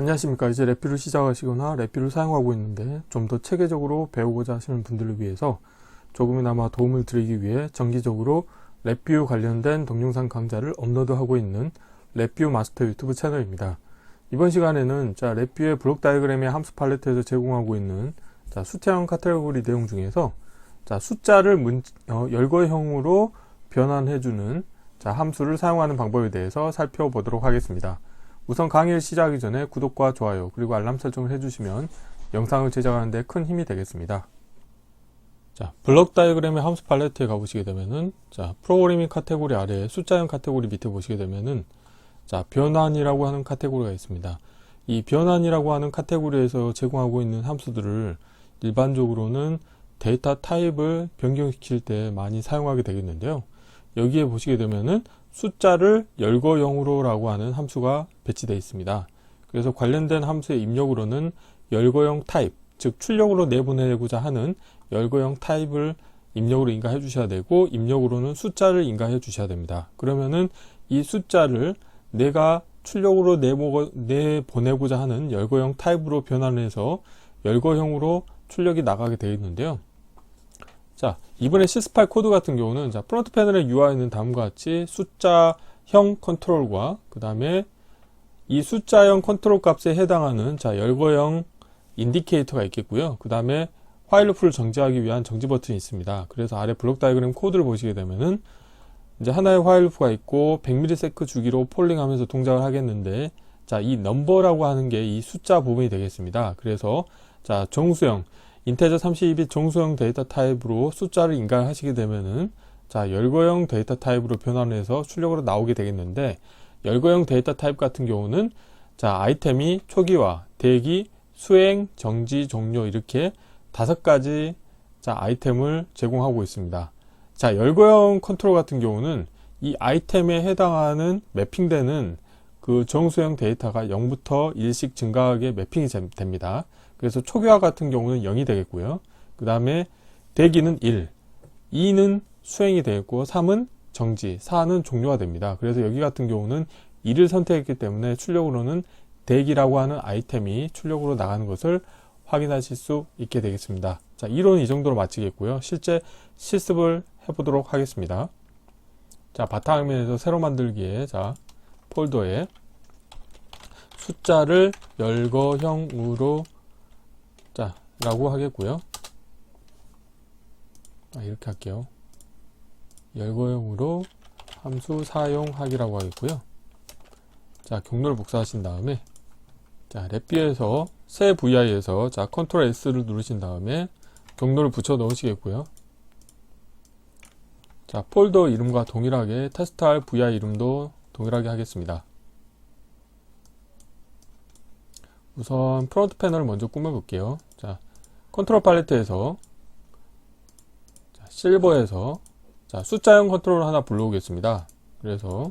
안녕하십니까. 이제 랩뷰를 시작하시거나 랩뷰를 사용하고 있는데 좀 더 체계적으로 배우고자 하시는 분들을 위해서 조금이나마 도움을 드리기 위해 정기적으로 랩뷰 관련된 동영상 강좌를 업로드하고 있는 랩뷰 마스터 유튜브 채널입니다. 이번 시간에는 자, 랩뷰의 블록 다이그램의 함수 팔레트에서 제공하고 있는 자, 숫자형 카테고리 내용 중에서 자, 숫자를 문, 어, 열거형으로 변환해주는 자, 함수를 사용하는 방법에 대해서 살펴보도록 하겠습니다. 우선 강의를 시작하기 전에 구독과 좋아요 그리고 알람 설정을 해주시면 영상을 제작하는 데 큰 힘이 되겠습니다. 자, 블록 다이그램의 함수 팔레트에 가보시게 되면은 자, 프로그래밍 카테고리 아래 숫자형 카테고리 밑에 보시게 되면은 자, 변환이라고 하는 카테고리가 있습니다. 이 변환이라고 하는 카테고리에서 제공하고 있는 함수들을 일반적으로는 데이터 타입을 변경시킬 때 많이 사용하게 되겠는데요. 여기에 보시게 되면은 숫자를 열거형으로 라고 하는 함수가 배치되어 있습니다. 그래서 관련된 함수의 입력으로는 열거형 타입, 즉 출력으로 내보내고자 하는 열거형 타입을 입력으로 인가해 주셔야 되고 입력으로는 숫자를 인가해 주셔야 됩니다. 그러면은 이 숫자를 내가 출력으로 내보, 내보내고자 하는 열거형 타입으로 변환해서 열거형으로 출력이 나가게 되겠는데요. 자, 이번에 시스8 코드 같은 경우는 자, 프론트 패널의 UI는 다음과 같이 숫자형 컨트롤과 그 다음에 이 숫자형 컨트롤 값에 해당하는 자, 열거형 인디케이터가 있겠고요. 그 다음에 화일 루프를 정지하기 위한 정지 버튼이 있습니다. 그래서 아래 블록 다이그램 코드를 보시게 되면은 이제 하나의 화일 루프가 있고 100ms 주기로 폴링하면서 동작을 하겠는데 자, 이 넘버라고 하는 게 이 숫자 부분이 되겠습니다. 그래서 자, 정수형 인테저 32빗 정수형 데이터 타입으로 숫자를 인가하시게 되면은 자 열거형 데이터 타입으로 변환해서 출력으로 나오게 되겠는데 열거형 데이터 타입 같은 경우는 자 아이템이 초기화, 대기, 수행, 정지, 종료 이렇게 다섯 가지 자 아이템을 제공하고 있습니다. 자 열거형 컨트롤 같은 경우는 이 아이템에 해당하는 매핑되는 그 정수형 데이터가 0부터 1씩 증가하게 매핑이 됩니다. 그래서 초기화 같은 경우는 0이 되겠고요. 그 다음에 대기는 1, 2는 수행이 되겠고 3은 정지, 4는 종료가 됩니다. 그래서 여기 같은 경우는 2를 선택했기 때문에 출력으로는 대기라고 하는 아이템이 출력으로 나가는 것을 확인하실 수 있게 되겠습니다. 자, 이론은 이 정도로 마치겠고요. 실제 실습을 해보도록 하겠습니다. 자, 바탕화면에서 새로 만들기에 자, 폴더에 숫자를 열거형으로 자 라고 하겠고요. 아, 이렇게 할게요. 열거형으로 함수 사용하기라고 하겠고요. 자 경로를 복사하신 다음에 자 랩비에서 새 VI에서 자 컨트롤 S를 누르신 다음에 경로를 붙여 넣으시겠고요. 자 폴더 이름과 동일하게 테스트할 VI 이름도 동일하게 하겠습니다. 우선 프론트 패널을 먼저 꾸며 볼게요. 자 컨트롤 팔레트에서 자, 실버에서 자, 숫자형 컨트롤 하나 불러오겠습니다. 그래서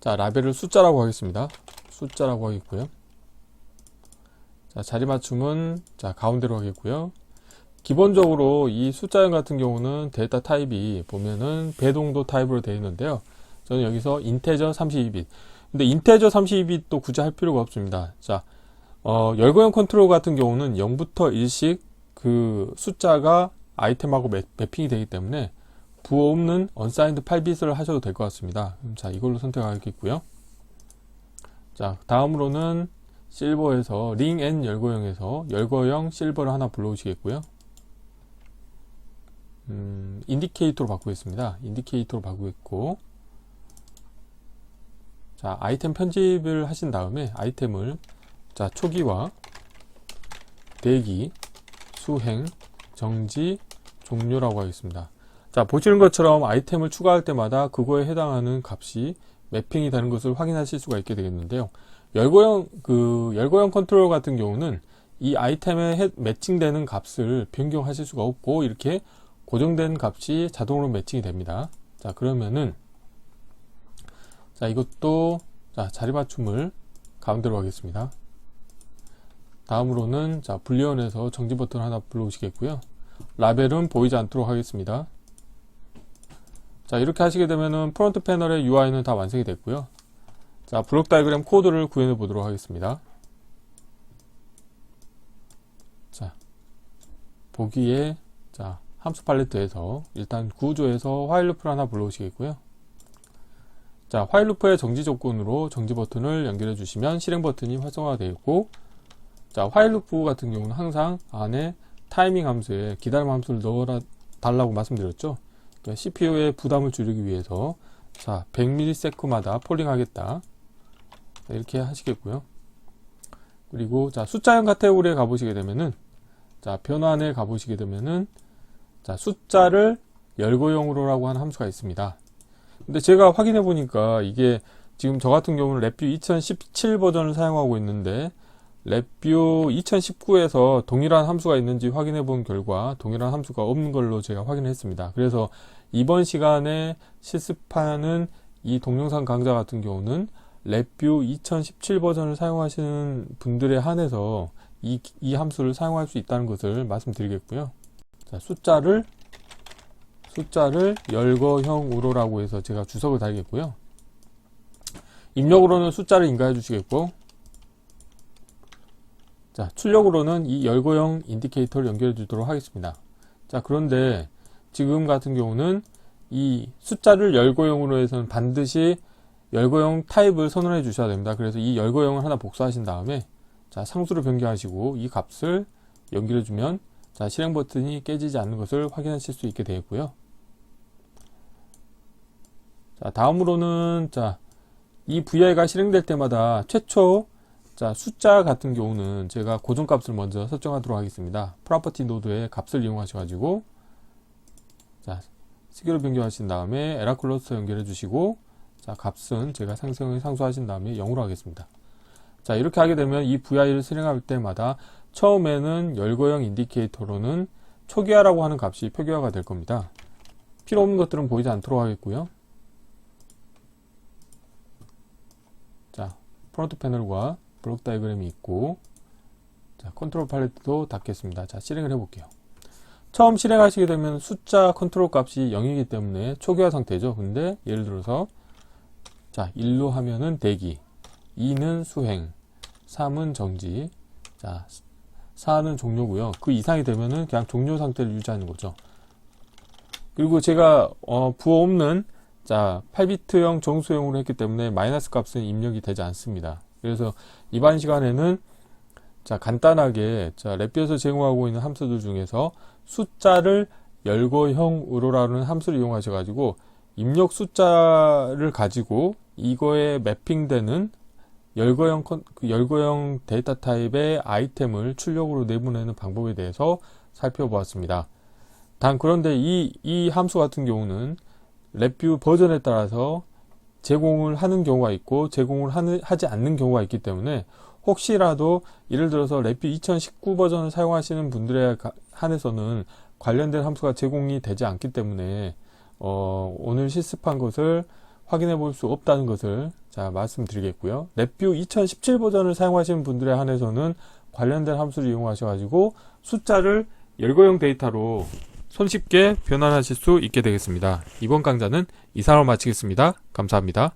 자 라벨을 숫자라고 하겠습니다. 숫자라고 하겠고요. 자 자리 맞춤은 자 가운데로 하겠고요. 기본적으로 이 숫자형 같은 경우는 데이터 타입이 보면은 배동도 타입으로 되어 있는데요. 저는 여기서 인테저 32빗 근데 인테저 32빗도 굳이 할 필요가 없습니다. 자, 어, 열거형 컨트롤 같은 경우는 0부터 1씩 그 숫자가 아이템하고 매, 매핑이 되기 때문에 부호 없는 unsigned 8빗을 하셔도 될 것 같습니다. 자, 이걸로 선택하겠고요. 자, 다음으로는 실버에서 링 앤 열거형에서 열거형 실버를 하나 불러오시겠고요. 음, 인디케이터로 바꾸겠습니다. 인디케이터로 바꾸겠고 자, 아이템 편집을 하신 다음에 아이템을 자, 초기화, 대기, 수행, 정지, 종료라고 하겠습니다. 자, 보시는 것처럼 아이템을 추가할 때마다 그거에 해당하는 값이 매핑이 되는 것을 확인하실 수가 있게 되겠는데요. 열거형, 그, 열거형 컨트롤 같은 경우는 이 아이템에 매칭되는 값을 변경하실 수가 없고, 이렇게 고정된 값이 자동으로 매칭이 됩니다. 자, 그러면은, 자 이것도 자 자리 맞춤을 가운데로 하겠습니다 다음으로는 자 분리원에서 정지 버튼 하나 불러오시겠고요 라벨은 보이지 않도록 하겠습니다 자 이렇게 하시게 되면은 프론트 패널의 UI는 다 완성이 됐고요 자, 블록 다이그램 코드를 구현해 보도록 하겠습니다. 자, 보기에, 자, 함수 팔레트에서 일단 구조에서 화일 루프를 하나 불러오시겠고요. 자, 화일 루프의 정지 조건으로 정지 버튼을 연결해 주시면 실행 버튼이 활성화되어 있고, 자, 루프 같은 경우는 항상 안에 타이밍 함수에 기다림 함수를 넣어 달라고 말씀드렸죠. 그러니까 CPU의 부담을 줄이기 위해서 자, 100ms마다 폴링 하겠다. 자, 이렇게 하시겠고요. 그리고 자, 숫자형 카테고리에 가보시게 되면은 자, 변환에 가보시게 되면은 자, 숫자를 열거용으로라고 하는 함수가 있습니다. 근데 제가 확인해 보니까 이게 지금 저 같은 경우는 랩뷰 2017 버전을 사용하고 있는데 랩뷰 2019에서 동일한 함수가 있는지 확인해 본 결과 동일한 함수가 없는 걸로 제가 확인했습니다. 그래서 이번 시간에 실습하는 이 동영상 강좌 같은 경우는 랩뷰 2017 버전을 사용하시는 분들에 한해서 이, 이 함수를 사용할 수 있다는 것을 말씀드리겠고요. 자, 숫자를 숫자를 열거형으로라고 해서 제가 주석을 달겠고요. 입력으로는 숫자를 인가해 주시겠고 자, 출력으로는 이 열거형 인디케이터를 연결해 주도록 하겠습니다. 자, 그런데 지금 같은 경우는 이 숫자를 열거형으로 해서는 반드시 열거형 타입을 선언해 주셔야 됩니다. 그래서 이 열거형을 하나 복사하신 다음에 자, 상수로 변경하시고 이 값을 연결해 주면 자, 실행 버튼이 깨지지 않는 것을 확인하실 수 있게 되겠고요. 자, 다음으로는 자, 이 VI가 실행될 때마다 최초 자, 숫자 같은 경우는 제가 고정값을 먼저 설정하도록 하겠습니다. 프로퍼티 노드의 값을 이용하셔가지고 자, 시계로 변경하신 다음에 에라 클러스터 연결해 주시고 자, 값은 제가 상승을 상수하신 다음에 0으로 하겠습니다. 자, 이렇게 하게 되면 이 VI를 실행할 때마다 처음에는 열거형 인디케이터로는 초기화라고 하는 값이 표기화가 될 겁니다. 필요 없는 것들은 보이지 않도록 하겠고요. 자, 프론트 패널과 블록 다이그램이 있고 자, 컨트롤 팔레트도 닫겠습니다. 자, 실행을 해볼게요. 처음 실행하시게 되면 숫자 컨트롤 값이 0이기 때문에 초기화 상태죠. 근데 예를 들어서 자, 1로 하면은 대기, 2는 수행, 3은 정지, 자, 4는 종료고요. 그 이상이 되면은 그냥 종료 상태를 유지하는 거죠. 그리고 제가 어, 부호 없는 자 8비트형 정수형으로 했기 때문에 마이너스 값은 입력이 되지 않습니다. 그래서 이번 시간에는 자 간단하게 자 랩비에서 제공하고 있는 함수들 중에서 숫자를 열거형으로라는 함수를 이용하셔 가지고 입력 숫자를 가지고 이거에 매핑되는 열거형 열거형 데이터 타입의 아이템을 출력으로 내보내는 방법에 대해서 살펴보았습니다. 단 그런데 이, 이 함수 같은 경우는 랩뷰 버전에 따라서 제공을 하는 경우가 있고 제공을 하는, 하지 않는 경우가 있기 때문에 혹시라도 예를 들어서 랩뷰 2019 버전을 사용하시는 분들에 한해서는 관련된 함수가 제공이 되지 않기 때문에 어, 오늘 실습한 것을 확인해 볼 수 없다는 것을 자 말씀드리겠고요. 랩뷰 2017 버전을 사용하시는 분들에 한해서는 관련된 함수를 이용하셔 가지고 숫자를 열거형 데이터로 손쉽게 변환하실 수 있게 되겠습니다. 이번 강좌는 이상으로 마치겠습니다. 감사합니다.